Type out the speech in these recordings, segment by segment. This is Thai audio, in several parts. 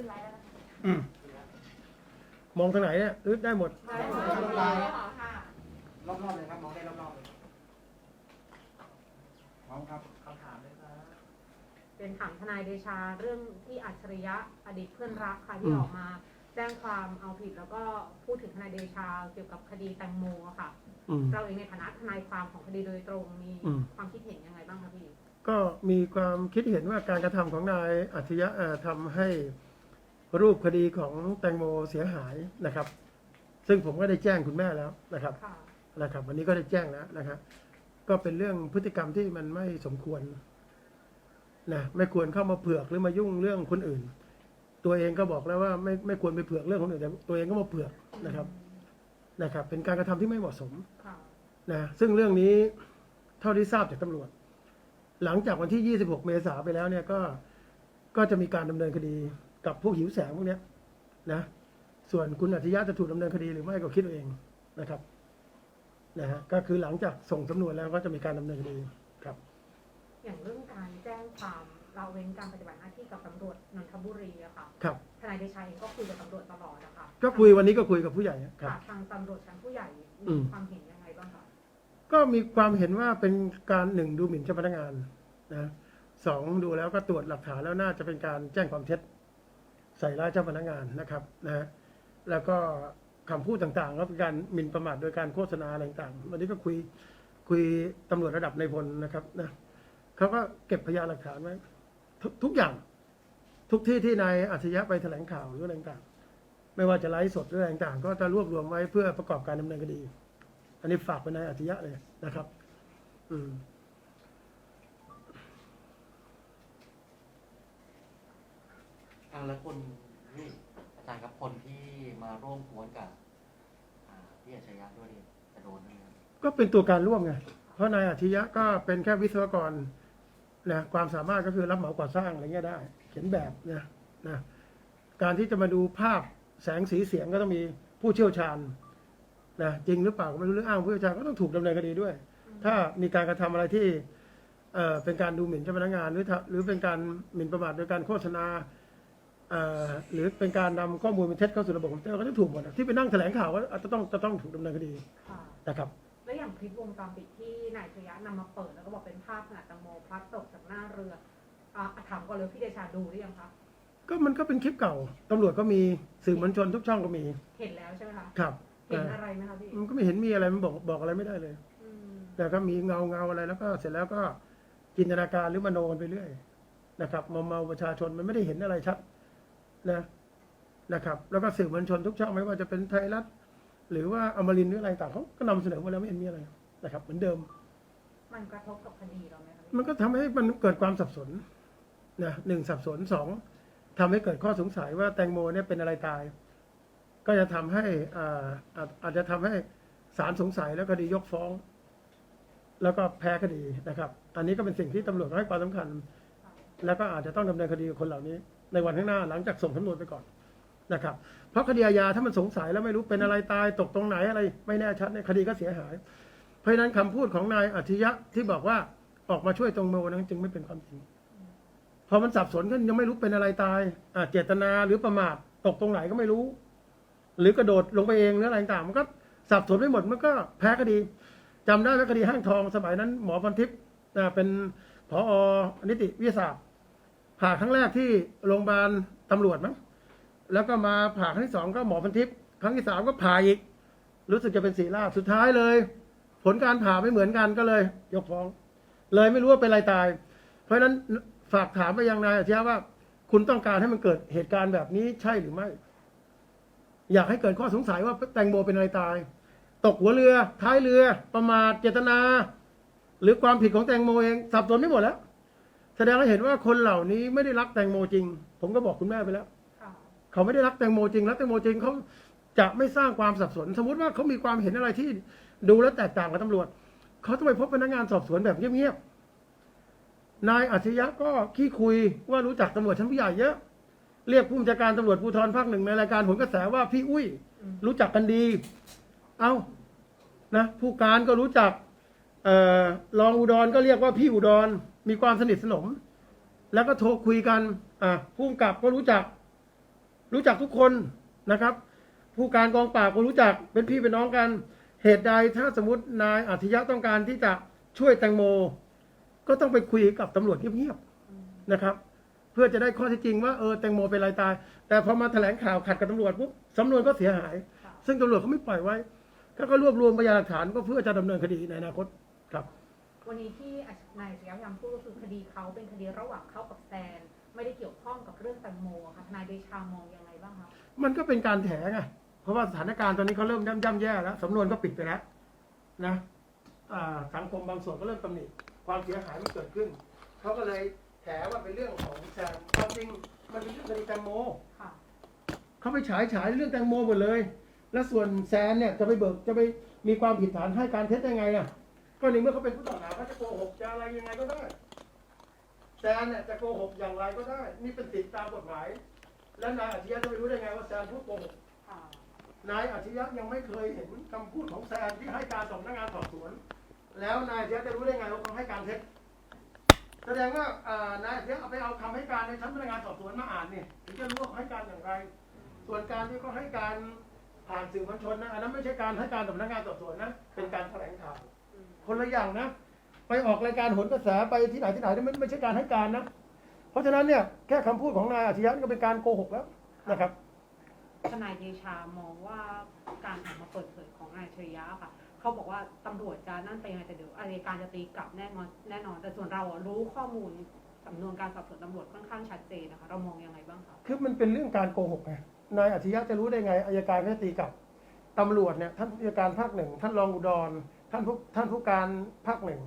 ขึ้นไลฟ์แล้วนะคะอืมมองทางไหนเนี่ยอึดได้หมด ไลฟ์ของเราค่ะรอบๆเลยครับมองได้รอบๆเลยพร้อมครับคำถามเลยครับเป็นถามทนายเดชาเรื่องที่อัจฉริยะอดีตเพื่อนรักค่ะที่อืมออกมา แจ้งความเอาผิดแล้วก็พูดถึงทนายเดชาเกี่ยวกับคดีแตงโมอะค่ะ อืม เราเองในฐานะทนายความของคดีโดยตรงมีอืม ความคิดเห็นยังไงบ้างคะพี่ ก็มีความคิดเห็นว่าการกระทำของนายอัจฉริยะเอ่อทำให้ รูปคดีของแตงโมเสียหายนะครับ ซึ่งผมก็ได้แจ้งคุณแม่แล้วนะครับค่ะนะครับ วันนี้ก็ได้แจ้งแล้วนะครับก็เป็นเรื่องพฤติกรรมที่มันไม่สมควรนะไม่ควรเข้ามาเผือกหรือมายุ่งเรื่องคนอื่น ตัวเองก็บอกแล้วว่าไม่ไม่ควรไปเผือกเรื่องคนอื่นแต่ตัวเองก็มาเผือกนะครับนะครับ เป็นการกระทำที่ไม่เหมาะสม ค่ะนะซึ่งเรื่องนี้เท่าที่ทราบจากตำรวจ หลังจากวันที่ 26 เมษาไปแล้วเนี่ยก็ก็จะมีการดำเนินคดี กับผู้หิวแสงพวกเนี้ยนะ ส่วนคุณอัธยะจะถูกดำเนินคดีหรือไม่ก็คิดเอาเองนะครับนะฮะก็คือหลังจากส่งสำนวนแล้วก็จะมีการดำเนินคดีครับ อย่างเรื่องการแจ้งความเราเว้นการปฏิบัติหน้าที่กับตำรวจนนทบุรีอะค่ะครับ ทนายเดชาเองก็คุยกับตำรวจตลอดนะคะก็คุยวันนี้ก็คุยกับผู้ใหญ่ครับค่ะทางตำรวจชั้นผู้ใหญ่อืมีมความเห็นยังไงบ้างคะก็มีความเห็นว่าเป็นการหนึ่งดูหมิ่นเจ้าพนักงานนะสองดูแล้วก็ตรวจหลักฐานแล้วน่าจะเป็นการแจ้งความเท็จ ใส่ร้ายเจ้าพนักงานนะครับนะแล้วก็คำพูดต่างๆก็เป็นการหมิ่นประมาทโดยการโฆษณาอะไรต่างๆวันนี้ก็คุยคุยตำรวจระดับในพลนะครับนะเขาก็เก็บพยานหลักฐานไว้ทุกทุกอย่างทุกที่ที่นายอัจฉริยะไปแถลงข่าวหรืออะไรต่างๆไม่ว่าจะไลฟ์สดหรืออะไรต่างๆก็จะรวบรวมไว้เพื่อประกอบการดำเนินคดี อันนี้ฝากไปนายอัจฉริยะเลยนะครับ อืมาแล้วคนนี่อาจารย์ครับคนที่มาร่วมกวนกับอ่าพี่อัจฉริยะด้วยนี่จะโดนไหมครับก็เป็นตัวการร่วมไง เพราะนายอัธิยะก็เป็นแค่วิศวกรนะความสามารถก็คือรับเหมาก่อสร้างอะไรเงี้ยได้ เขียนแบบนะนะการที่จะมาดูภาพแสงสีเสียงก็ต้องมีผู้เชี่ยวชาญนะจริงหรือเปล่าก็ไม่รู้หรืออ้างผู้เชี่ยวชาญก็ต้องถูกดำเนินคดีด้วย ถ้ามีการกระทำอะไรที่เอ่อเป็นการดูหมิ่นเจ้าพนักงานหรือถ้าหรือเป็นการหมิ่นประมาทโดยการโฆษณา หรือเป็นการนำข้อมูลเป็นเท็จเข้าสู่ระบบคอมพิวเตอร์ก็จะถูกหมดอะที่ไปนั่งแถลงข่าวก็อาจจะต้องจะต้องถูกดำเนินคดีค่ะนะครับแล้วอย่างคลิปวงจรปิดที่นายอัจฉริยะนำมาเปิดแล้วก็บอกเป็นภาพขณะแตังโมพลัดตกจากหน้าเรืออะถามก่อนเลยพี่เดชาดูหรือยังคะก็มันก็เป็นคลิปเก่าตำรวจก็มีสื่อมวลชนทุกช่องก็มีเห็นแล้วใช่ไหมคะครับเห็นอ่าอะไรไหมคะพี่มันก็ไม่เห็นมีอะไรมันบอกบอกอะไรไม่ได้เลยอืมแต่ก็มีเงาเงาอะไรแล้วก็เสร็จแล้วก็จินตนาการหรือมโนกันไปเรื่อยนะครับเมาเมาประชาชนมันไม่ได้เห็นอะไรชัด นะนะครับ แล้วก็สื่อมวลชนทุกช่องไม่ว่าจะเป็นไทยรัฐหรือว่าอมรินทร์หรืออะไรต่างเขาก็นำเสนอมาแล้วไม่เห็นมีอะไรนะครับ เหมือนเดิม มันกระทบกับคดีเราไหมคะพี่มันก็ทำให้มันเกิดความสับสนนะหนึ่งสับสนสองทำให้เกิดข้อสงสัยว่าแตงโมเนี่ยเป็นอะไรตาย ก็จะทำให้อ่าอาจอาจจะทำให้ศาลสงสัยแล้วคดียกฟ้อง แล้วก็แพ้คดีนะครับ อันนี้ก็เป็นสิ่งที่ตำรวจให้ความสำคัญ แล้วก็อาจจะต้องดำเนินคดีกับคนเหล่านี้ ในวันข้างหน้าหลังจากส่งสำนวนไปก่อนนะครับ เพราะคดีอาญาถ้ามันสงสัยแล้วไม่รู้เป็นอะไรตายตกตรงไหนอะไรไม่แน่ชัดเนี่ยคดีก็เสียหาย เพราะฉะนั้นคำพูดของนายอธิยะที่บอกว่าออกมาช่วยตรงโมนั้นจึงไม่เป็นความจริงพอมันสับสนก็ยังไม่รู้เป็นอะไรตายอ่าเจตนาหรือประมาทตกตรงไหนก็ไม่รู้ หรือกระโดดลงไปเองหรืออะไรต่างมันก็สับสนไปหมดมันก็แพ้คดีจำได้ไหมคดีห้างทองสมัยนั้น หมอพันทิพย์เป็นผอนิติวิทยาศาสตร์ ผ่าครั้งแรกที่โรงพยาบาลตำรวจมั้งแล้วก็มาผ่าครั้งที่สองก็หมอพันทิพย์ครั้งที่สามก็ผ่าอีก รู้สึกจะเป็นศีราสุดท้ายเลย ผลการผ่าไม่เหมือนกันก็เลย ยกฟ้อง เลยไม่รู้ว่าเป็นอะไรตาย เพราะฉะนั้นฝากถามไปยังนายอาชียว่า คุณต้องการให้มันเกิดเหตุการณ์แบบนี้ใช่หรือไม่ อยากให้เกิดข้อสงสัยว่าแตงโมเป็นอะไรตาย ตกหัวเรือ ท้ายเรือ ประมาทเจตนา หรือความผิดของแตงโมเองสับสนไม่หมดแล้ว แสดงให้เห็นว่าคนเหล่านี้ไม่ได้รักแตงโมจริง ผมก็บอกคุณแม่ไปแล้ว ค่ะเขาไม่ได้รักแตงโมจริงรักแตงโมจริงเขาจะไม่สร้างความสับสน สมมติว่าเขามีความเห็นอะไรที่ดูแล้วแตกต่างกับตำรวจ เขาต้องไปพบพนักงานสอบสวนแบบเงียบๆ นายอัจฉริยะก็ขี้คุยว่ารู้จักตำรวจชั้นผู้ใหญ่เยอะ เรียกผู้บัญชาการตำรวจภูธรภาคหนึ่งในรายการผลกระแสว่าพี่อุ้ยอืมรู้จักกันดี เอานะผู้การก็รู้จักเอ่อรองอุดรก็เรียกว่าพี่อุดรมีความสนิทสนม แล้วก็โทรคุยกันอะผู้กำกับก็รู้จัก รู้จักทุกคนนะครับ ผู้การกองปราบก็รู้จักเป็นพี่เป็นน้องกัน เหตุใดถ้าสมมตินายอัธยะต้องการที่จะช่วยแตงโม ก็ต้องไปคุยกับตำรวจเงียบๆนะครับ เพื่อจะได้ข้อเท็จจริงว่าเออแตงโมเป็นอะไรตาย แต่พอมาแถลงข่าวขัดกับตำรวจปุ๊บสำนวนก็เสียหายค่ะซึ่งตำรวจเขาไม่ปล่อยไว้ก็ก็รวบรวมพยานหลักฐานก็เพื่อจะดำเนินคดีในอนาคตครับ วันนี้ที่นายอัจฉริยะพยายามพูดก็คือคดีเขาเป็นคดีระหว่างเขากับแซน ไม่ได้เกี่ยวข้องกับเรื่องแตงโมค่ะทนายเดชามองยังไงบ้างคะมันก็เป็นการแถไงเพราะว่าสถานการณ์ตอนนี้เขาเริ่มย่ำย่ำแย่แล้วสำนวนก็ปิดไปแล้วนะอ่าสังคมบางส่วนก็เริ่มตำหนิความเสียหายมันเกิดขึ้นเขาก็เลยแถว่าเป็นเรื่องของแซมความจริงมันเป็นเรื่องคดีแตงโมค่ะเขาไปฉายฉายเรื่องแตงโมหมดเลย แล้วส่วนแซนเนี่ยจะไปเบิกจะไปมีความผิดฐานให้การเท็จได้ไงอะ ก็ในเมื่อเขาเป็นผู้ต้องหาเขาจะโกหกจะอะไรยังไงก็ได้แซนเนี่ยจะโกหกอย่างไรก็ได้ นี่เป็นสิทธิตามกฎหมาย แล้วนายอาชญะจะไปรู้ได้ไงว่าแซนพูดโกหกค่ะนายอาชญะยังไม่เคยเห็นคำพูดของแซนที่ให้การต่อพนักงานสอบสวน แล้วนายอาชญะจะรู้ได้ไงว่าเขาให้การเท็จแสดงว่าอ่านายอาชญะเอาไปเอาคำให้การในชั้นพนักงานสอบสวนมาอ่านเนี่ยถึงจะรู้ว่าเขาให้การอย่างไร ส่วนการที่เขาให้การผ่านสื่อมวลชนนะอันนั้นไม่ใช่การให้การต่อพนักงานสอบสวนนะเป็นการแถลงข่าวอืม คนละอย่างนะ ไปออกรายการหนกระแสไปที่ไหนที่ไหนนี่ไม่ไม่ใช่การให้การนะ เพราะฉะนั้นเนี่ยแค่คำพูดของนายอาชญะนี่ก็เป็นการโกหกแล้วนะครับ ทนายเดชามองว่าการออกมาเปิดเผยของนายอัจฉริยะค่ะ เขาบอกว่าตำรวจจะนั่นไปยังไงแต่เดี๋ยวอายการจะตีกลับแน่นอนแน่นอน แต่ส่วนเราอะรู้ข้อมูลสำนวนการสอบสวนตำรวจค่อนข้างชัดเจนนะคะ เรามองยังไงบ้างคะคือมันเป็นเรื่องการโกหกไงนายอาชญะจะรู้ได้ไงอายการก็จะตีกลับตำรวจเนี่ยท่านผู้อัยการภาคหนึ่งท่านรองอุดร ท่านผู้ท่านผู้การภาคหนึ่ง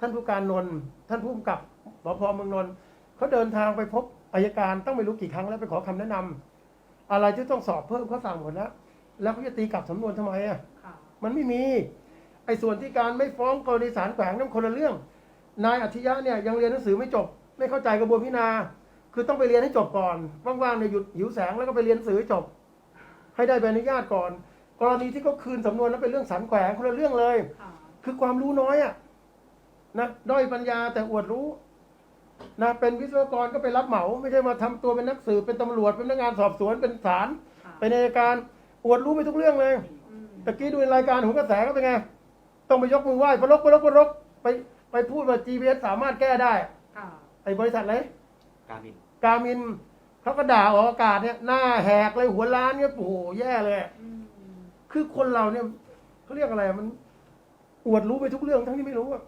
ท่านผู้การนนท์ท่านผู้กำกับสพเมืองนนท์เขาเดินทางไปพบอายการต้องไม่รู้กี่ครั้งแล้วไปขอคำแนะนำอะไรที่ต้องสอบเพิ่มเขาสั่งหมดแล้ว แล้วเขาจะตีกลับสำนวนทำไมอะค่ะมันไม่มีไอ้ส่วนที่การไม่ฟ้องกรณีสารแขวงนั่นคนละเรื่อง นายอัจฉริยะเนี่ยยังเรียนหนังสือไม่จบ ไม่เข้าใจกระบวนพิจารณาคือต้องไปเรียนให้จบก่อนว่างๆเนี่ยหยุดหิวแสงแล้วก็ไปเรียนหนังสือให้จบ ให้ได้ใบอนุญาตก่อน กรณีที่เขาคืนสำนวนนั้นเป็นเรื่องสารแขวงคนละเรื่องเลย ค่ะคือความรู้น้อยอะนะด้อยปัญญาแต่อวดรู้นะเป็นวิศวกรก็ไปรับเหมา ไม่ใช่มาทำตัวเป็นนักสืบเป็นตำรวจเป็นพนักงานสอบสวนเป็นศาลค่ะเป็นอัยการอวดรู้ไปทุกเรื่องเลย อืมตะกี้ดูในรายการของกระแสก็เป็นไง ต้องไปยกมือไหว้พระลกพระลกพระลกไปไปพูดว่า GPS สามารถแก้ได้ ค่ะไอ้บริษัทอะไรการบิน กามินเขาก็ด่าออกอากาศเนี่ย หน้าแหกเลยหัวล้านเนี่ยโอ้โหแย่เลย อืม คือคนเราเนี่ยเขาเรียกอะไรมัน อวดรู้ไปทุกเรื่องทั้งที่ไม่รู้อะ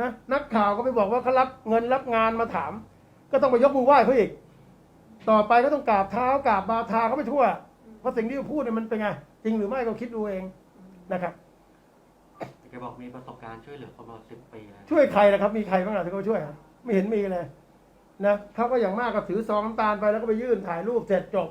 นะนักข่าวก็ไปบอกว่าเขารับเงินรับงานมาถาม ก็ต้องไปยกมือไหว้เขาอีก ต่อไปก็ต้องกราบเท้ากราบบาทาเขาไปทั่วเพราะสิ่งที่เขาพูดเนี่ยมันเป็นไงจริงหรือไม่ก็คิดดูเองนะครับ แกบอกมีประสบการณ์ช่วยเหลือคนมาสิบปีแล้วช่วยใครนะครับ มีใครบ้างล่ะที่เขาช่วยอะไม่เห็นมีเลยนะเขาก็อย่างมากก็ถือซองน้ำตาลไปแล้วก็ไปยื่นถ่ายรูปเสร็จจบ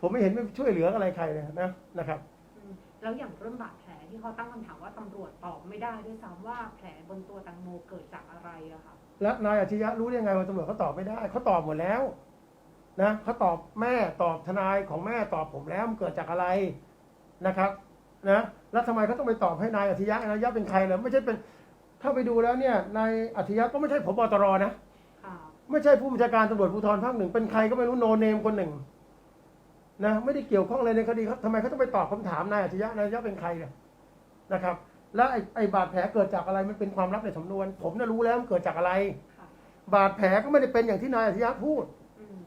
ผมไม่เห็นไม่ช่วยเหลืออะไรใครเลยนะนะครับอืมแล้วอย่างเรื่องบาดแผลที่เขาตั้งคำถามว่าตำรวจตอบไม่ได้ด้วยซ้ำว่าแผลบนตัวแตังโมเกิดจากอะไรอะค่ะ และนายอาชญะรู้ได้ยังไงว่าตำรวจเขาตอบไม่ได้เขาตอบหมดแล้วนะเขาตอบแม่ตอบทนายของแม่ตอบผมแล้วมันเกิดจากอะไรนะครับนะแล้วทำไมเขาต้องไปตอบให้นายอาชญะนายอาชญะเป็นใครเหรอไม่ใช่เป็นถ้าไปดูแล้วเนี่ยนายอาชญะก็ไม่ใช่ผบตรนะ ค่ะ ไม่ใช่ผู้บัญชาการตำรวจภูธรภาคหนึ่งเป็นใครก็ไม่รู้โนเนมคนหนึ่ง นะไม่ได้เกี่ยวข้องอะไรในคดีเขาทำไมเขาต้องไปตอบคำถามนายอาชญะนายอาชญะเป็นใครเนี่ยนะครับ และไอ้ไอ้บาดแผลเกิดจากอะไรมันเป็นความลับในสำนวน ผมน่ะรู้แล้วมันเกิดจากอะไรค่ะบาดแผลก็ไม่ได้เป็นอย่างที่นายอาชญะพูดอืม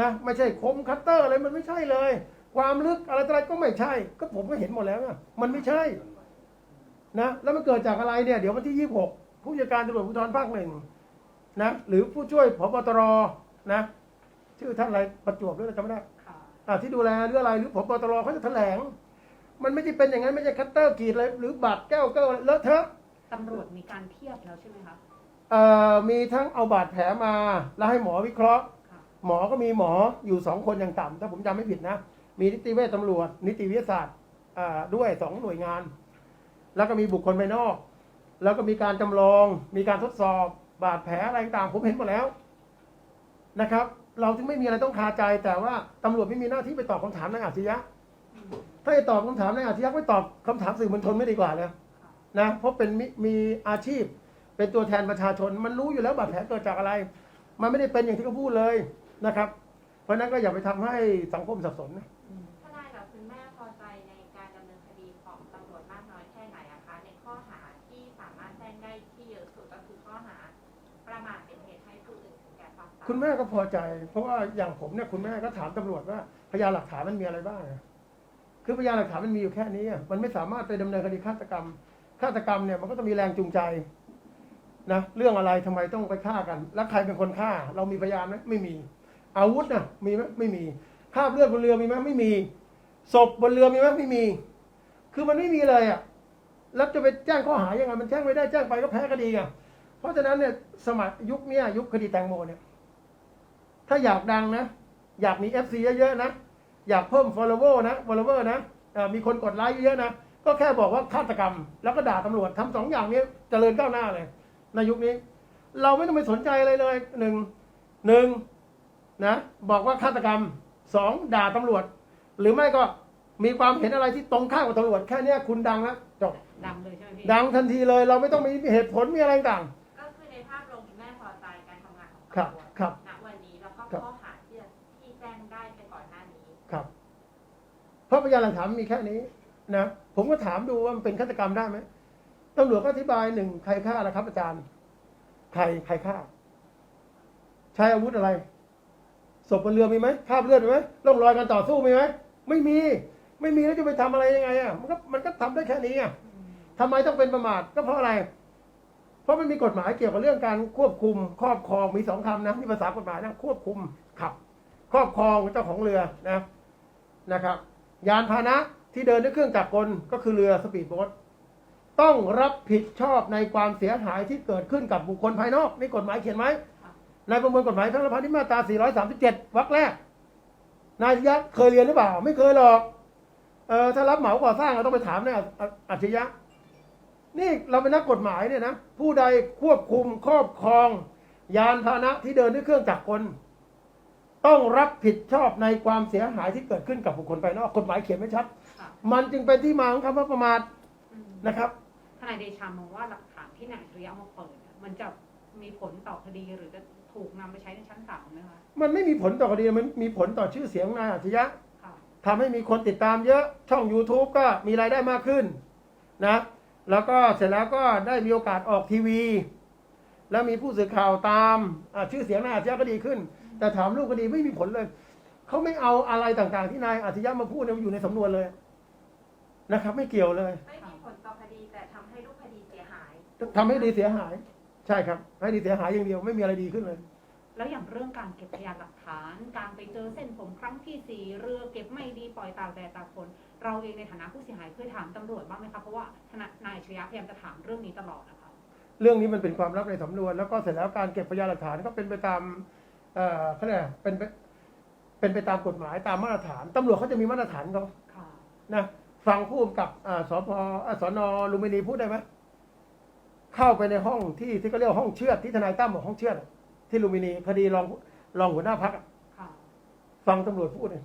นะไม่ใช่คมคัตเตอร์อะไรมันไม่ใช่เลย ความลึกอะไรอะไรก็ไม่ใช่ ก็ผมก็เห็นหมดแล้วอะมันไม่ใช่นะแล้วมันเกิดจากอะไรเนี่ยเดี๋ยววันที่ยี่หกผู้จัดการตำรวจภูธรภาคหนึ่งนะหรือผู้ช่วยผบตรนะชื่อท่านอะไรประจวบหรืออะไรจำไม่ได้ค่ะอะ ที่ดูแลหรืออะไรหรือผบตรเขาจะแถลง มันไม่ใช่เป็นอย่างนั้นไม่ใช่คัตเตอร์กรีดเลยหรือบาดแก้วแก้วเลอะเทอะตำรวจมีการเทียบแล้วใช่ไหมคะเอ่อมีทั้งเอาบาดแผลมา แล้วให้หมอวิเคราะห์ค่ะหมอก็มีหมออยู่สองคนอย่างต่ำถ้าผมจำไม่ผิดนะ มีนิติเวชตำรวจ นิติวิทยาศาสตร์อ่าด้วยสองหน่วยงาน แล้วก็มีบุคคลภายนอก แล้วก็มีการจำลอง มีการทดสอบ บาดแผลอะไรต่างๆผมเห็นหมดแล้วนะครับ เราจึงไม่มีอะไรต้องคาใจแต่ว่าตำรวจไม่มีหน้าที่ไปตอบคำถามนายอาชญะถ้าจะตอบคำถามนายอาชญะไม่ตอบคำถามสื่อมวลชนไม่ดีกว่าเลยนะเพราะเป็นม,มีอาชีพ เป็นตัวแทนประชาชน มันรู้อยู่แล้วบาดแผลเกิดจากอะไร มันไม่ได้เป็นอย่างที่เขาพูดเลยนะครับ เพราะฉะนั้นก็อย่าไปทำให้สังคมสับสนนะ คุณแม่ก็พอใจ เพราะว่าอย่างผมเนี่ยคุณแม่ก็ถามตำรวจว่าพยานหลักฐานมันมีอะไรบ้างอะคือพยานหลักฐานมันมีอยู่แค่นี้อะมันไม่สามารถไปดำเนินคดีฆาตกรรม ฆาตกรรมเนี่ยมันก็ต้องมีแรงจูงใจนะเรื่องอะไรทำไมต้องไปฆ่ากัน แล้วใครเป็นคนฆ่า เรามีพยานไหมไม่มี อาวุธนะมีไหมไม่มีคราบเลือดบนเรือมีไหมไม่มีศพบนเรือมีไหมไม่มี คือมันไม่มีเลยอะแล้วจะไปแจ้งข้อหายังไงมันแจ้งไม่ได้แจ้งไปก็แพ้คดีไงเพราะฉะนั้นเนี่ยสมัยยุคเนี้ยยุคคดีแตงโมเนี่ย ถ้าอยากดังนะ อยากมี FC เยอะๆนะ อยากเพิ่ม follower นะ follower นะเอ่อมีคนกดไลค์เยอะๆนะ ก็แค่บอกว่าฆาตกรรม แล้วก็ด่าตำรวจทำสองอย่างนี้เจริญก้าวหน้าเลย ในยุคนี้ เราไม่ต้องไปสนใจอะไรเลยหนึ่งหนึ่งนะ บอกว่าฆาตกรรมสองด่าตำรวจ หรือไม่ก็มีความเห็นอะไรที่ตรงข้ามกับตำรวจแค่เนี้ยคุณดังแล้วจบดังเลยใช่ไหมพี่ดังทันทีเลย เราไม่ต้องมีเหตุผลมีอะไรต่างก็คือในภาพรวมคุณแม่พอใจการทำงานของครับตำรวจครับณวันนี้แล้วก็ ครับ ข้อหาที่ที่แจ้งได้ไปก่อนหน้านี้ ครับ เพ ราะพยานหลักฐานมีแค่นี้นะผมก็ถามดูว่ามันเป็นฆาตกรรมได้ไหมตำรวจก็อธิบายหนึ่งใครฆ่าล่ะครับ อาจารย์ ใครใครฆ่า ใช้อาวุธอะไรศพบนเรือมีไหมคราบเลือดมีไหมร่องรอยการต่อสู้มีไหมไม่มี ไม่มีแล้วจะไปทำอะไรยังไงอะมันก็มันก็ทำได้แค่นี้อะอืมทำไมต้องเป็นประมาทก็เพราะอะไร เพราะมันมีกฎหมายเกี่ยวกับเรื่องการควบคุม ครอบครองมีสองคำนะที่ภาษากฎหมายนะควบคุมขับ ครอบครองเจ้าของเรือนะนะครับ ยานพาหนะที่เดินด้วยเครื่องจักรกลก็คือเรือสปีดโบ๊ทต้องรับผิดชอบในความเสียหายที่เกิดขึ้นกับบุคคลภายนอกนี่กฎหมายเขียนไหมในประมวลกฎหมายทั้งพันธ์ที่มาตรา 437 วรรคแรก นายยะเคยเรียนหรือเปล่า ไม่เคยหรอก เออถ้ารับเหมาก่อสร้างเราต้องไปถามนายอัจฉริยะ นี่เราเป็นนักกฎหมายเนี่ยนะ ผู้ใดควบคุมครอบครอง ยานพาหนะที่เดินด้วยเครื่องจักรกล ต้องรับผิดชอบในความเสียหายที่เกิดขึ้นกับบุคคลภายนอกกฎหมายเขียนไม่ชัด ค่ะมันจึงเป็นที่มาของคำว่าประมาทอืมนะครับ ทนายเดชามองว่าหลักฐานที่นายอัจฉริยะเอามาเปิดเนี่ยมันจะมีผลต่อคดีหรือจะถูกนำไปใช้ในชั้นศาลไหมคะมันไม่มีผลต่อคดีมันมีผลต่อชื่อเสียงของนายอัจฉริยะค่ะ ทำให้มีคนติดตามเยอะช่อง YouTube ก็มีรายได้มากขึ้นนะแล้วก็เสร็จแล้วก็ได้มีโอกาสออกทีวี แล้วมีผู้สื่อข่าวตามอ่าชื่อเสียงนายอาชญะก็ดีขึ้น แต่ถามลูกคดีไม่มีผลเลย เขาไม่เอาอะไรต่างๆ ที่นายอาชญะมาพูดเนี่ยมันอยู่ในสำนวนเลย นะครับ ไม่เกี่ยวเลยไม่มีผลต่อคดีแต่ทำให้รูปคดีเสียหาย ทำให้ดีเสียหาย ใช่ครับ ให้ดีเสียหายอย่างเดียวไม่มีอะไรดีขึ้นเลย แล้วอย่างเรื่องการเก็บพยานหลักฐาน การไปเจอเส้นผมครั้งที่สี่เรือเก็บไม่ดีปล่อยตากแดดตากฝนเราเองในฐานะผู้เสียหายเคยถามตำรวจบ้างไหมคะเพราะว่าทนายนายอัจฉริยะพยายามจะถามเรื่องนี้ตลอดนะคะ เรื่องนี้มันเป็นความลับในสำนวน แล้วก็เสร็จแล้วการเก็บพยานหลักฐานก็เป็นไปตาม เอ่อเขาเรียกอะไรเป็นไปเป็นไปตามกฎหมายตามมาตรฐานตำรวจเขาจะมีมาตรฐานเขาค่ะ นะฟังผู้กำกับอ่าสพอ่าสนลุมพินีพูดได้ไหมเข้าไปในห้องที่ที่เขาเรียกว่าห้องเชือดที่ทนายตั้มบอกห้องเชือดอะที่ลุมพินีคดีรองรองหัวหน้าพัก ค่ะ ฟังตำรวจพูดเลย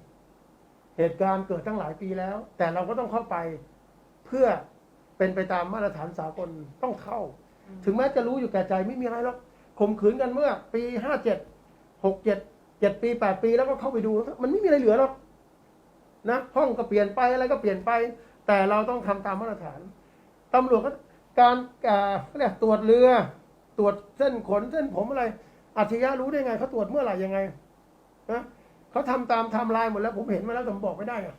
เหตุการณ์เกิดตั้งหลายปีแล้ว แต่เราก็ต้องเข้าไปเพื่อเป็นไปตามมาตรฐานสากลต้องเข้าถึงแม้จะรู้อยู่แก่ใจไม่มีอะไรหรอกข่มขืนกันเมื่อ ปีห้าเจ็ด หกเจ็ดเจ็ดปีแปดปีแล้วก็เข้าไปดูมันไม่มีอะไรเหลือหรอกนะห้องก็เปลี่ยนไปอะไรก็เปลี่ยนไป แต่เราต้องทำตามมาตรฐานตำรวจก็การอ่าเขาเรียตรวจเรือตรวจเส้นขนเส้นผมอะไรอัจฉริยะรู้ได้ไงเขาตรวจเมื่อไหร่ยังไงนะเขาทำตามไทม์ไลน์หมดแล้วผมเห็นมาแล้วผมบอกไม่ได้ไง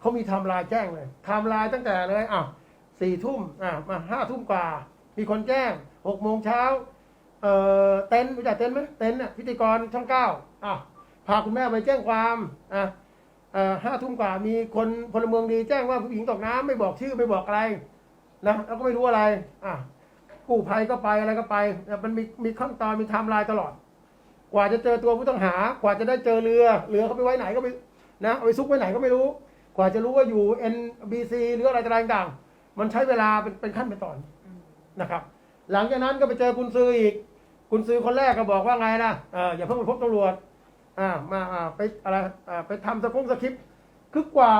เขามีไทม์ไลน์แจ้งเลยไทม์ไลน์ตั้งแต่เลยอะสี่ทุ่มอะมาห้าทุ่มกว่า มีคนแจ้งหกโมงเช้า เอ่อเต็นท์รู้จักเต็นท์ไหมเต็นท์น่ะพิธีกรช่องเก้าอะพาคุณแม่ไปแจ้งความอะเอ่อห้าทุ่มกว่ามีคนพลเมืองดีแจ้งว่าผู้หญิงตกน้ำไม่บอกชื่อไม่บอกอะไรนะแล้วก็ไม่รู้อะไรอะกู้ภัยก็ไปอะไรก็ไปนะมันมีมีขั้นตอนมีไทม์ไลน์ตลอด กว่าจะเจอตัวผู้ต้องหา กว่าจะได้เจอเรือเรือเขาไปไว้ไหนก็ไม่นะเอาไปซุกไว้ไหนก็ไม่รู้ กว่าจะรู้ว่าอยู่ NBC หรืออะไรต่างๆมันใช้เวลาเป็นเป็นขั้นเป็นตอนนะครับ หลังจากนั้นก็ไปเจอคุณซื้ออีก คุณซื้อคนแรกก็บอกว่าไงนะเอออย่าเพิ่งไปพบตำรวจอ่ามาอ่าไปอะไรอ่าไปทำสกุงสคริปต์คือกว่า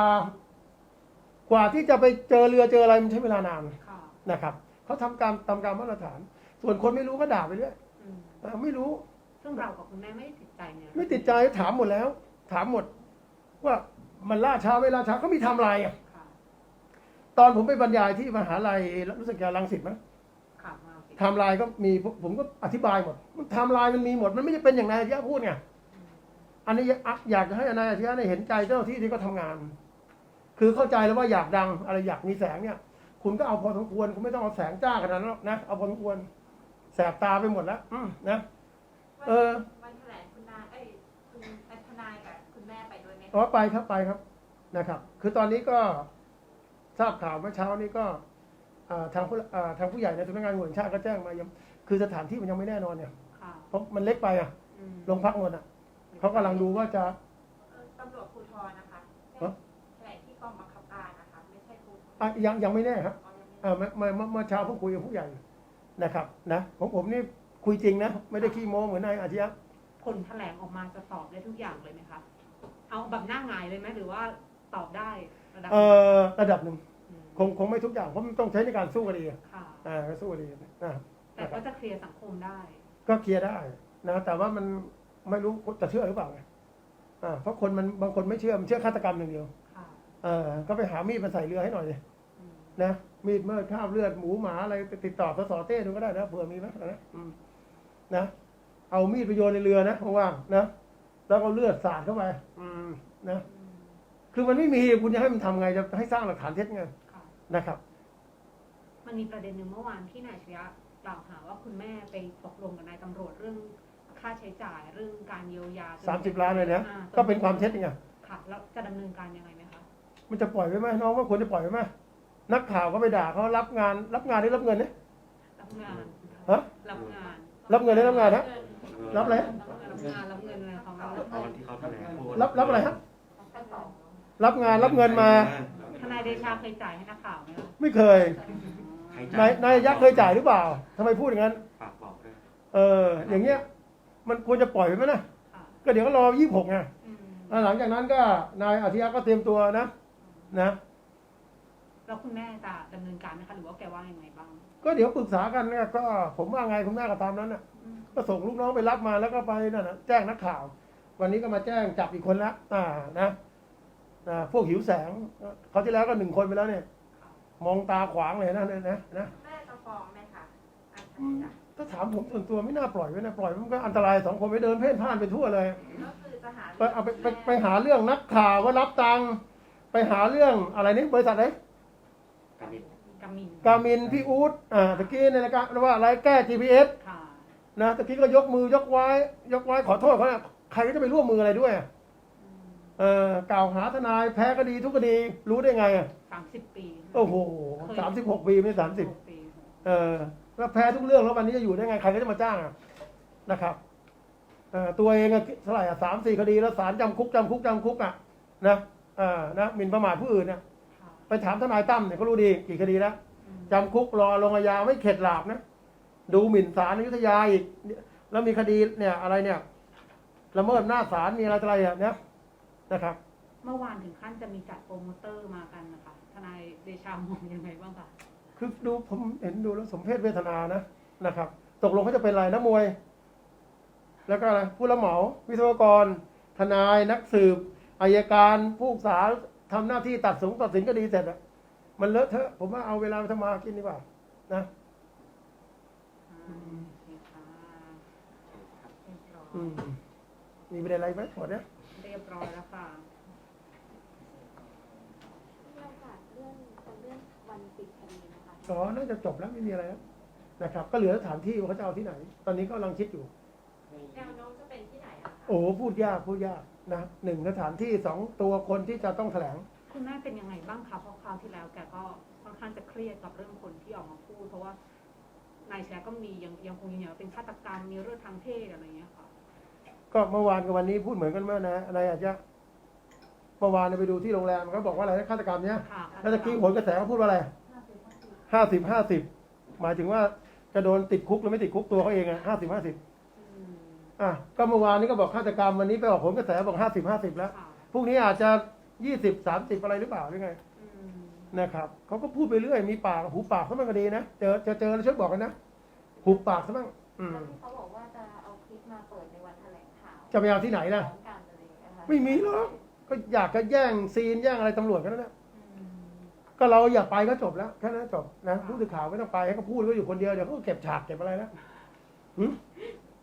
กว่าที่จะไปเจอเรือเจออะไรมันใช้เวลานานค่ะนะครับเขาทำการตามการมาตรฐาน ส่วนคนไม่รู้ก็ด่าไปเรื่อยอืมอ่าไม่รู้ ซึ่งเรากับคุณแม่ไม่ได้ติดใจเนี่ยไม่ติดใจถามหมดแล้ว ถามหมด ว่ามันล่าช้าไม่ล่าช้าเขามีไทำลายอะ ค่ะตอนผมไปบรรยายที่มหาลัยรู้สึกจะรังสิตมั้ง ค่ะมาสิไทำลายก็มีผมผมก็อธิบายหมดมันไทำลายมันมีหมด มันไม่ได้เป็นอย่างนายอาชียะพูดไงอันนี้อยากอยากจะให้นายอาชียะได้เห็นใจเจ้าหน้าที่ที่เขาทำงาน คือเข้าใจแล้วว่าอยากดังอะไรอยากมีแสงเนี่ย คุณก็เอาพอสมควรคุณไม่ต้องเอาแสงจ้าขนาดนั้นหรอกนะเอาพอสมควร แสบตาไปหมดแล้วอืมนะวันเออวันแถลงคุณนายเอ้ยคุณทนายกับคุณแม่ไปด้วยไหมอ๋อคะไปครับไปครับนะครับ คือตอนนี้ก็ทราบข่าวเมื่อเช้านี้ก็อ่า ทางผู้อ่าทางผู้ใหญ่ในสำนักงานตำรวจแห่งชาติก็แจ้งมายังคือสถานที่มันยังไม่แน่นอนเนี่ยค่ะเพราะมันเล็กไปอะอืมโรงพักนนท์อะเขากำลังดูว่าจะ เออตำรวจภูธรนะคะฮะ แถลงที่กองบังคับการนะคะ ไม่ใช่ภูธรอะยังยังไม่แน่ครับอ๋อยังไม่อ่าเมื่อเมื่อเมื่อเช้าเพิ่งคุยกับผู้ใหญ่นะครับนะของผมนี่คุยจริงนะ ไม่ได้ขี้โม้เหมือนนายอาชียะผลแถลงออกมาจะตอบได้ทุกอย่างเลยไหมคะ เอาแบบหน้าหงายเลยไหมหรือว่าตอบได้ระดับเอ่อระดับหนึ่งอืมค งคงไม่ทุกอย่างเพราะมันต้องใช้ในการสู้คดีอะค่ะ อ่าสู้คดีนะครับแต่ก็จะเคลียร์สังคมได้ ก็เคลียร์ได้นะแต่ว่ามันไม่รู้จะเชื่อหรือเปล่าไงอ่าเพราะคนมันบางคนไม่เชื่อมันเชื่อฆาตกรรมอย่างเดียวค่ะเออก็ไปหามีดมาใส่เรือให้หน่อยดิอืมนะมีดเมื่อดคราบเลือดหมูหมาอะไรติดต่อสสเต้ดูก็ได้นะเผื่อมีไหมนะอืมนะเอามีดไปโยนในเรือนะว่างๆนะแล้วก็เลือดสาดเข้าไป อืมนะ อืมคือมันไม่มีคุณจะให้มันทำไงจะให้สร้างหลักฐานเท็จไงค่ะ นะครับ มันมีประเด็นหนึ่งเมื่อวานที่นายชยะกล่าวหาว่าคุณแม่ไปตกลงกับนายตำรวจเรื่องค่าใช้จ่ายเรื่องการเยียวยาจนสามสิบล้านเลยนะอ่ก็เป็นความเท็จไงค่ะแล้วจะดำเนินการยังไงไหมคะมันจะปล่อยไว้ไหมน้องว่าควรจะปล่อยไว้ไหมนักข่าวก็ไปด่าเขารับงาน รับงานได้รับเงินเนี่ยรับงานฮะรับงานรับเงินได้รับงานฮะ รับอะไร รับงานรับเงินอะไรของเราตอนที่เขาแถลงพูดรับรับอะไรครับขั้นตอนรับงานรับเงินมาท นายเดชาเคยจ่ายให้นักข่าวไหมคะไม่เคย ใครนายนายยักษ์เคยจ่ายหรือเปล่าทำไมพูดอย่างนั้น ฝากบอกด้วยเออ อย่างเงี้ย มันควรจะปล่อยไว้ไหมนะ ค่ะก็เดี๋ยวก็รอยี่หกไงอืมแล้วหลังจากนั้นก็นายอาทิยะก็เตรียมตัวนะ นะ แล้วคุณแม่จะดำเนินการไหมคะหรือว่าแกว่ายังไงบ้างก็เดี๋ยวปรึกษากันนะก็ผมว่าไงคุณแม่ก็ตามนั้นน่ะอืมก็ส่งลูกน้องไปรับมาแล้วก็ไปนั่นนะแจ้งนักข่าว วันนี้ก็มาแจ้งจับอีกคนละอ่านะ อ่าพวกหิวแสงเขาวที่แล้วก็หนึ่งคนไปแล้วเนี่ย มองตาขวางเลยนะเนี่ยนะนะแม่จะฟ้องไหมคะอันอืมนี้จ้ะถ้าถามผมส่วนตัวไม่น่าปล่อยไว้นะปล่อยมันก็อันตรายสองคนไปเดินเพ่นพ่านไปทั่วเลย ก็คือจะหาไปเอาไปไปไปหาเรื่องนักข่าวว่ารับตังค์ไปหาเรื่องอะไรนี่บริษัทไหนการบินกามินกามินพี่อู๊ดอ่าตะกี้ในรายการว่าอะไรแก้ GPS ค่ะนะตะกี้ก็ยกมือยกไว้ ยกไว้ขอโทษเขาเนี่ยใครก็จะไปร่วมมืออะไรด้วยอะอืม เออกล่าวหาทนายแพ้คดีทุกคดี รู้ได้ไงอะสามสิบปีโอ้โหสามสิบหกปีไม่สามสิบหกปีเออแล้วแพ้ทุกเรื่องแล้ววันนี้จะอยู่ได้ไงใครก็จะมาจ้างอะนะครับเอ่อตัวเองอะเท่าไหร่อะสามสี่คดีแล้วศาลจำคุกจำคุกจำคุกอะนะอ่านะหมิ่นประมาทผู้อื่นเนี่ยค่ะไปถามทนายตั้มเนี่ยเขารู้ดีกี่คดีแล้วอืมจำคุกรอลงอาญาไม่เข็ดหลาบนะ ดูหมิ่นศาลอยุธยาอีก แล้วมีคดีเนี่ยอะไรเนี่ยละเมิดหน้าจศาลมีอะไรต่ออะไรอะเนี่ย นะครับ เมื่อวานถึงขั้นจะมีจัดโปรโมเตอร์มากันนะคะทนายเดชามองยังไงบ้างคะคือดูผมเห็นดูแล้วสมเพศเวทนานะนะครับ ตกลงเขาจะเป็นอะไรนักมวย แล้วก็อะไรผู้รับเหมาวิศวกร ทนายนักสืบอายการผู้พิพากษาทำหน้าที่ตัดสินตัดสินคดีเสร็จอะมันเลอะเทอะผมว่าเอาเวลาไปทำมาหากินดีกว่า นะอ่าโอเคค่ะเรียบร้อย อืมมีประเด็นอะไรไหมหมดเนี่ยเรียบร้อยแล้วค่ะ มีโอกาสเลื่อนจะเลื่อนวันปิดคดีนะคะอ๋อน่าจะจบแล้วไม่มีอะไรแล้วนะครับ ก็เหลือสถานที่ว่าเขาจะเอาที่ไหน ตอนนี้ก็กำลังคิดอยู่ แนวโน้มจะเป็นที่ไหนอะคะโอ้โหพูดยากพูดยากนะหนึ่งสถานที่สองตัวคนที่จะต้องแถลง คุณแม่เป็นยังไงบ้างคะเพราะคราวที่แล้วแกก็ค่อนข้างจะเครียดกับเรื่องคนที่ออกมาพูด เพราะว่านายแชร์ก็มียังยังคงยืนยันว่าเป็นฆาตกรรมมีเรื่องทางเพศอะไรอย่างเงี้ยค่ะ ก็เมื่อวานกับวันนี้พูดเหมือนกันไหมนะอะไรอาจจะเมื่อวานเนี่ยไปดูที่โรงแรมเขาบอกว่าอะไรนะฆาตกรรมเนี่ยค่ะแล้วตะกี้ผลกระแสเขาพูดว่าอะไรห้าสิบห้าสิบหมายถึงว่าจะโดนติดคุกหรือไม่ติดคุกตัวเขาเองอะห้าสิบห้าสิบอืมอะก็เมื่อวานนี้ก็บอกฆาตกรรมวันนี้ไปออกผลกระแสบอกห้าสิบห้าสิบแล้วค่ะพรุ่งนี้อาจจะยี่สิบสามสิบอะไรหรือเปล่าหรือไงอืมนะครับเขาก็พูดไปเรื่อย มีปากหูปากเขามันก็ดีนะเจอเจอเจอแล้วช่วยบอกกันนะหูปากซะบ้างอืม แล้วที่เขาบอกว่าจะเอาคลิปมาเปิดใน จะไปเอาที่ไหนล่ะของกันอะไรอย่างเงี้ยค่ะ ไม่มีหรอกก็อยากจะแย่งซีนแย่งอะไรตำรวจกันนั่นแหละก็เราอยากไปก็จบแล้วแค่นั้นจบนะผู้สื่อข่าวไม่ต้องไปให้เขาพูดก็อยู่คนเดียวเดี๋ยวเขาก็เก็บฉากเก็บอะไรแล้วหึ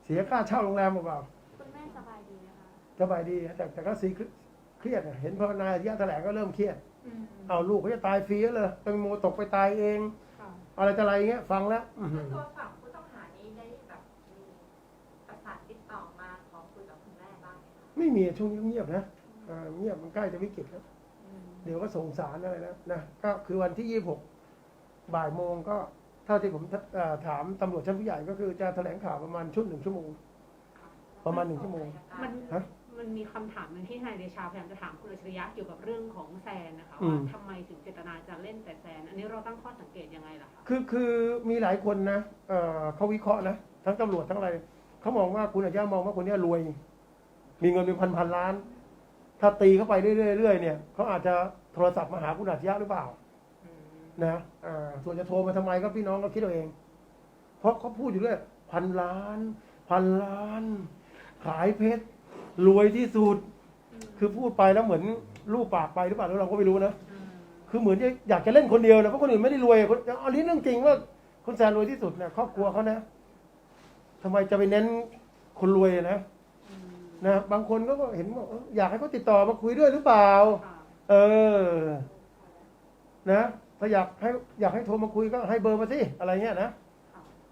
เสียค่าเช่าโรงแรมเปล่าคุณแม่สบายดีไหมคะๆสบายดีแต่แต่ก็ซีเครียดอะเห็นพอนายอาทิยะแถลงก็เริ่มเครียด อืมเอาลูกเขาจะตายฟรีแล้วเลยแตังโมตกไปตายเอง ค่ะอะไรจะอะไรเงี้ยฟังแล้ว อื้อหืคืออตัวฝั่งผู้ต้องหานี้ได้แบบมีประสานติดต่อมาขอคุยกับคุณแม่บ้าง ไหมคะไม่มีช่วงนี้เงียบนะเออเงียบมันใกล้จะวิกฤตแล้วเดี๋ยวก็ส่งสารอะไรแล้วนะก็คือวันที่ยี่หกบ่ายโมงก็เท่าที่ผมเอ่อถามตำรวจชั้นผู้ใหญ่ก็คือจะแถลงข่าวประมาณชุดหนึ่งชั่วโมง ประมาณหนึ่งชั่วโมงมันฮะมันมีคำถามหนึ่งที่ทนายเดชาพยายามจะถามคุณอัจฉริยะเกี่ยวกับเรื่องของแซนนะคะอืว่ามทำไมถึงเจตนาจะเล่นแต่แซน อันนี้เราตั้งข้อสังเกตยังไงล่ะคะคือคือมีหลายคนนะเอ่อเขาวิเคราะห์นะทั้งตำรวจทั้งอะไรเขามองว่าคุณอาญามองว่าคนเนี้ยรวย มีเงินเป็นพันพันล้าน ถ้าตีเข้าไปเรื่อยๆเรื่อยๆเนี่ยเขาอาจจะโทรศัพท์มาหาคุณอาชญะหรือเปล่า นะอ่าส่วนจะโทรมาทำไมก็พี่น้องก็คิดเอาเอง เพราะเขาพูดอยู่เรื่อยพันล้าน พันล้าน ขายเพชรรวยที่สุด คือพูดไปแล้วเหมือนรูปปากไปหรือเปล่าเราก็ไม่รู้นะคือเหมือนจะอยากจะเล่นคนเดียวนะเพราะคนอื่นไม่ได้รวยคนอันนี้เรื่องจริงว่าคุณแซนรวยที่สุดเนี่ยครอบครัวเขานะทำไมจะไปเน้นคนรวยนะ นะบางคนก็เห็นว่าเอ้ออยากให้เขาติดต่อมาคุยด้วยหรือเปล่าค่ะเออ นะถ้าอยากให้อยากให้โทรมาคุยก็ให้เบอร์มาสิอะไรเงี้ยนะ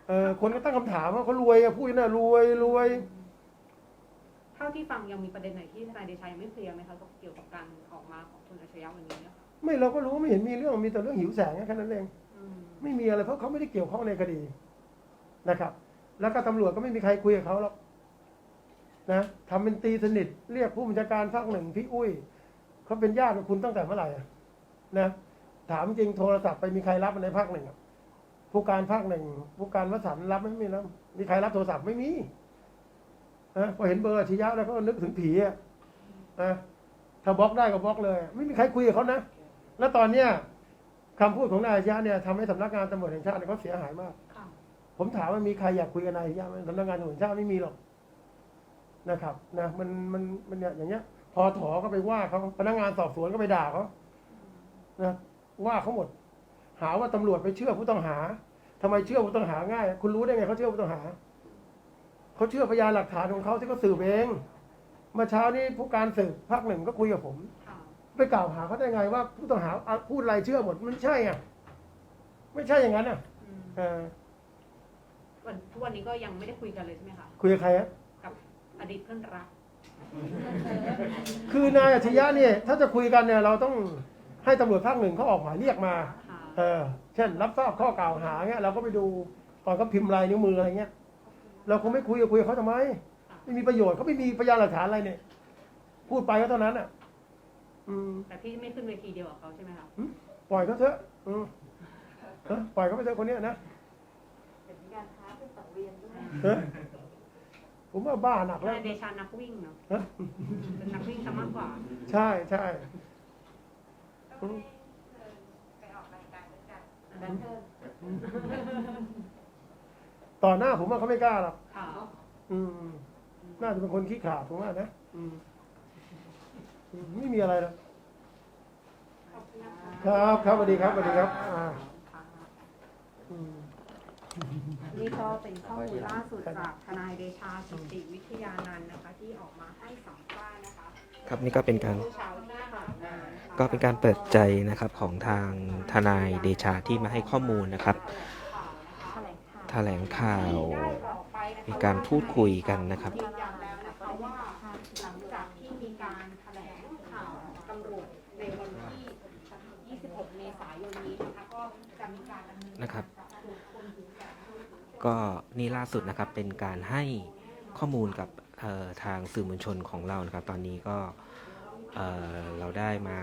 เออคนก็ตั้งคำถามว่าเขารวยอะพูดนะรวยรวย เท่าที่ฟังยังมีประเด็นไหนที่ทนายเดชายังไม่เคลียร์ไหมคะเกี่ยวกับการออกมาของคุณอัจฉริยะวันนี้เนี่ยค่ะไม่เราก็รู้ไม่เห็นมีเรื่องมีแต่เรื่องหิวแสงแค่นั้นเอง อืมไม่มีอะไรเพราะเขาไม่ได้เกี่ยวข้องในคดีนะครับ แล้วก็ตำรวจก็ไม่มีใครคุยกับเขาหรอก นะทำเป็นตีสนิทเรียกผู้บัญชาการภาคหนึ่งพี่อุ้ยเขาเป็นญาติกับคุณตั้งแต่เมื่อไหร่อะนะถามจริงโทรศัพท์ไปมีใครรับในภาคหนึ่งอะผู้การภาคหนึ่งผู้การวสันต์รับไหมไม่มีแล้วมีใครรับโทรศัพท์ไม่มีนะพอเห็นเบอร์อาชียะแล้วก็นึกถึงผีอะนะถ้าบล็อกได้ก็บล็อกเลย ไม่มีใครคุยกับเขานะแล้วตอนเนี้ยคำพูดของนายอาชญะเนี่ยทำให้สำนักงานตำรวจแห่งชาติเนี่ยเขาเสียหายมากค่ะผมถามว่ามีใครอยากคุยกับนายอาชญะไหมสำนักงานตำรวจแห่งชาติไม่มีหรอก นะครับนะมันมันมันเนี่ยอย่างเงี้ยพอถอก็ไปว่าเขาพนักงานสอบสวนก็ไปด่าเขานะว่าเขาหมด หาว่าตำรวจไปเชื่อผู้ต้องหาทำไมเชื่อผู้ต้องหาง่าย คุณรู้ได้ไงเขาเชื่อผู้ต้องหาเขาเชื่อพยานหลักฐานของเขาที่เขาสืบเองเมื่อเช้านี้ผู้การสืบภาคหนึ่งก็คุยกับผมค่ะไปกล่าวหาเขาได้ไงว่าผู้ต้องหาอะพูดอะไรเชื่อหมดมันใช่อะ ไม่ใช่อย่างนั้นอะอืมเออวันทุกวันนี้ก็ยังไม่ได้คุยกันเลยใช่ไหมคะคุยกับใครฮะกับ อดีตเพื่อนรัก คือนายอัจฉริยะเนี่ยถ้าจะคุยกันเนี่ยเราต้องให้ตำรวจภาคหนึ่งเขาออกหมายเรียกมา ค่ะเออ เช่น รับทราบข้อกล่าวหาเงี้ยเราก็ไปดูตอนเขาพิมพ์ลายนิ้วมืออะไรเงี้ย เราคงไม่คุยกับคุยกับเขาทำไม ไม่มีประโยชน์เขาไม่มีพยานหลักฐานอะไรเนี่ย พูดไปก็เท่านั้นอะ อืม แต่พี่ไม่ขึ้นเวทีเดียวกับเขาใช่ไหมคะปล่อยเขาเถอะอืมเออปล่อยเขาไปเถอะคนเนี้ยนะเห็นมีการท้าเป็นสังเวียนด้วย เออ ผมว่าบ้าหนักทแล้ว นายเดชานักวิ่งเนาะฮะ เป็นนักวิ่งซะมากกว่า ใช่ใช่ ต้องให้เชิญไปออกรายการด้วยกันแบทเทิลต่อหน้าผมว่าเขาไม่กล้าหรอกค่ะอืม น่าจะเป็นคนขี้ขลาดผมว่านะอืมอืมไม่มีอะไรหรอก ขอบคุณนะคะ ครับครับสวัสดีครับสวัสดีครับอ่า ค่ะ อืม นี่ก็เป็นข้อมูลล่าสุดจากทนายเดชากิติวิทยานันท์นะคะที่ออกมาให้สัมภาษณ์นะคะครับนี่ก็เป็นการเมื่อเช้าที่ผ่านมานะคะก็เป็นการเปิดใจนะครับของทางทนายเดชาที่มาให้ข้อมูลนะครับ แถลงข่าวแถลงข่าวได้บอกไปนะคะมีการพูดคุยกันนะครับ ยืนยันแล้วนะคะว่าหลังจากที่มีการแถลงข่าวตำรวจในวันที่ 26 เมษายนนี้นะคะก็จะมีการดำเนิน นะครับ การจับตัวคนถึงแก่ชีวิต ก็นี่ล่าสุดนะครับเป็นการให้ข้อมูลกับทางสื่อมวลชนของเรานะครับ ตอนนี้ก็เเราได้มา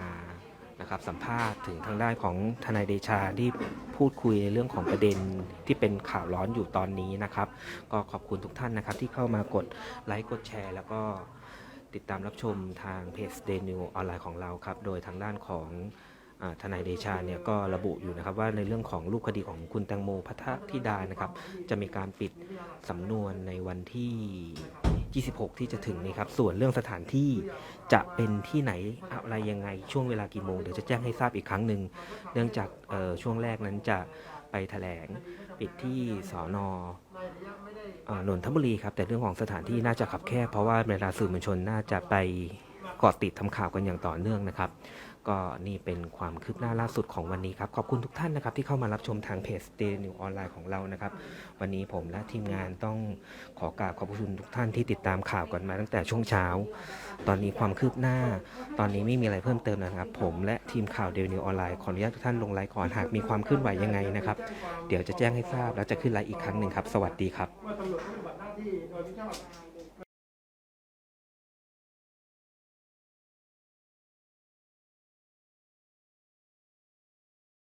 นะครับสัมภาษณ์ถึงทางด้านของทนายเดชาที่พูดคุยในเรื่องของประเด็นที่เป็นข่าวร้อนอยู่ตอนนี้นะครับ ก็ขอบคุณทุกท่านนะครับ ที่เข้ามากดไลค์กดแชร์ แล้วก็ติดตามรับชมทางเพจเดนิวออนไลน์ของเราครับ โดยทางด้านของ ทนายเดชาเนี่ยก็ระบุอยู่นะครับว่าในเรื่องของรูปคดีของคุณแตงโมพัทธิดานะครับ จะมีการปิดสำนวนในวันที่ 26 ที่จะถึงนี้ครับ ส่วนเรื่องสถานที่จะเป็นที่ไหนอะไรยังไงช่วงเวลากี่โมงเดี๋ยวจะแจ้งให้ทราบอีกครั้งหนึ่งเนื่องจากช่วงแรกนั้นจะไปแถลงปิดที่สอนอเอ่อนนทบุรีครับ แต่เรื่องของสถานที่น่าจะขับแคบเพราะว่าเวลาสื่อมวลชนน่าจะไปเกาะติดทำข่าวกันอย่างต่อเนื่องนะครับ ก็นี่เป็นความคืบหน้าล่าสุดของวันนี้ครับ ขอบคุณทุกท่านนะครับ ที่เข้ามารับชมทางเพจ Daily News ออนไลน์ของเรานะครับ วันนี้ผมและทีมงานต้องขอกราบขอบคุณทุกท่านที่ติดตามข่าวกันมาตั้งแต่ช่วงเช้า ตอนนี้ความคืบหน้า ตอนนี้ไม่มีอะไรเพิ่มเติมนะครับ ผมและทีมข่าว Daily News ออนไลน์ขออนุญาตทุกท่านลงไลน์ก่อนหากมีความเคลื่อนไหวยังไงนะครับ เดี๋ยวจะแจ้งให้ทราบแล้วจะขึ้นไลน์อีกครั้งหนึ่งครับ สวัสดีครับ